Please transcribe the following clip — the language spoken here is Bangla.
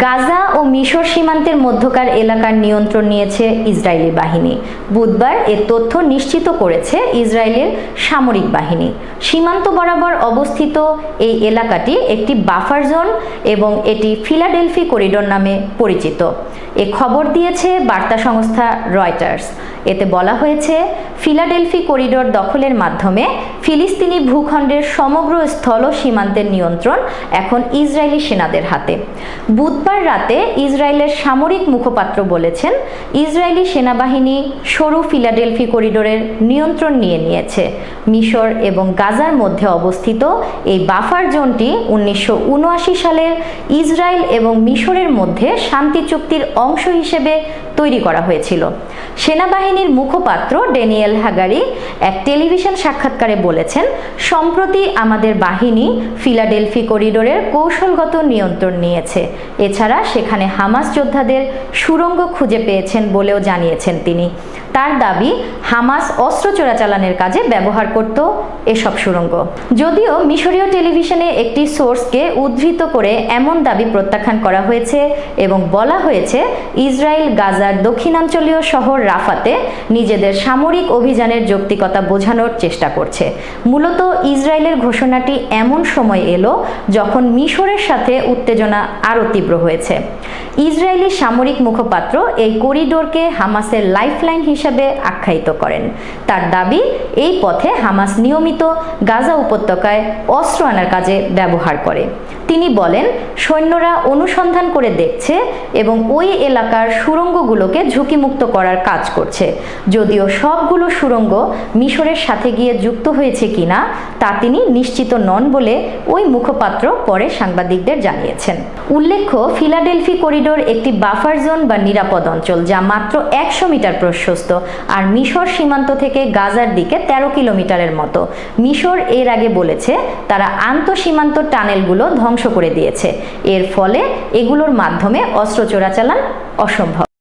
গাজা ও মিশর সীমান্তের মধ্যকার এলাকার নিয়ন্ত্রণ নিয়েছে ইসরায়েলি বাহিনী। বুধবার এ তথ্য নিশ্চিত করেছে ইসরায়েলের সামরিক বাহিনী। সীমান্ত বরাবর অবস্থিত এই এলাকাটি একটি বাফার জোন এবং এটি ফিলাডেলফি করিডোর নামে পরিচিত। এ খবর দিয়েছে বার্তা সংস্থা রয়টার্স। এতে বলা হয়েছে, ফিলাডেলফি করিডোর দখলের মাধ্যমে ফিলিস্তিনি ভূখণ্ডের সমগ্র স্থল সীমান্তের নিয়ন্ত্রণ এখন ইসরায়েলি সেনাদের হাতে। বুধবার রাতে ইসরায়েলের সামরিক মুখপাত্র বলেছেন, ইসরায়েলি সেনাবাহিনী সরু ফিলাডেলফি করিডোরের নিয়ন্ত্রণ নিয়ে নিয়েছে। মিশর এবং গাজার মধ্যে অবস্থিত এই বাফার জোনটি উনিশশো উনআশি সালের ইসরায়েল এবং মিশরের মধ্যে শান্তি চুক্তির অংশ হিসেবে তৈরি করা হয়েছিল। সেনাবাহিনীর মুখপাত্র ড্যানিয়েল হাগারি এক টেলিভিশন সাক্ষাৎকারে বলেছেন, সম্প্রতি আমাদের বাহিনী ফিলাডেলফি করিডোরের কৌশলগত নিয়ন্ত্রণ নিয়েছে। এছাড়া সেখানে হামাস যোদ্ধাদের সুরঙ্গ খুঁজে পেয়েছেন বলেও জানিয়েছেন তিনি। তার দাবি, হামাস অস্ত্র চোরাচালানের কাজে ব্যবহার করত এসব সুড়ঙ্গ। যদিও মিশরীয় টেলিভিশনে একটি সোর্সকে উদ্ধৃত করে এমন দাবি প্রত্যাখ্যান করা হয়েছে এবং বলা হয়েছে, ইসরায়েল গাজার দক্ষিণাঞ্চলীয় শহর রাফাতে নিজেদের সামরিক অভিযানের যৌক্তিকতা বোঝানোর চেষ্টা করছে। মূলত ইসরায়েলের ঘোষণাটি এমন সময় এলো যখন মিশরের সাথে উত্তেজনা আরও তীব্র হয়েছে। ইসরায়েলি সামরিক মুখপাত্র এই করিডোরকে হামাসের লাইফলাইন হিসাবে আখ্যায়িত করেন। তার দাবি, এই পথে হামাস নিয়মিত গাজা উপত্যকায় অস্ত্র আনার কাজে ব্যবহার করে। তিনি বলেন, সৈন্যরা অনুসন্ধান করে দেখছে এবং ওই এলাকার সুড়ঙ্গগুলোকে ঝুঁকিমুক্ত করার কাজ করছে। যদিও সবগুলো সুড়ঙ্গ মিশরের সাথে গিয়ে যুক্ত হয়েছে কিনা, তা তিনি নিশ্চিত নন বলে ওই মুখপাত্র পরে সাংবাদিকদের জানিয়েছেন। উল্লেখ্য, ফিলাডেলফি করিডোর একটি বাফার জোন বা নিরাপদ অঞ্চল যা মাত্র একশো মিটার প্রশস্ত। আর মিশর সীমান্ত থেকে গাজার দিকে তেরো কিলোমিটারের মতো। মিশর এর আগে বলেছে, তারা আন্তঃসীমান্ত টানেলগুলো ধ্বংস করে দিয়েছে। এর ফলে এগুলোর মাধ্যমে অস্ত্র চোরাচালান অসম্ভব।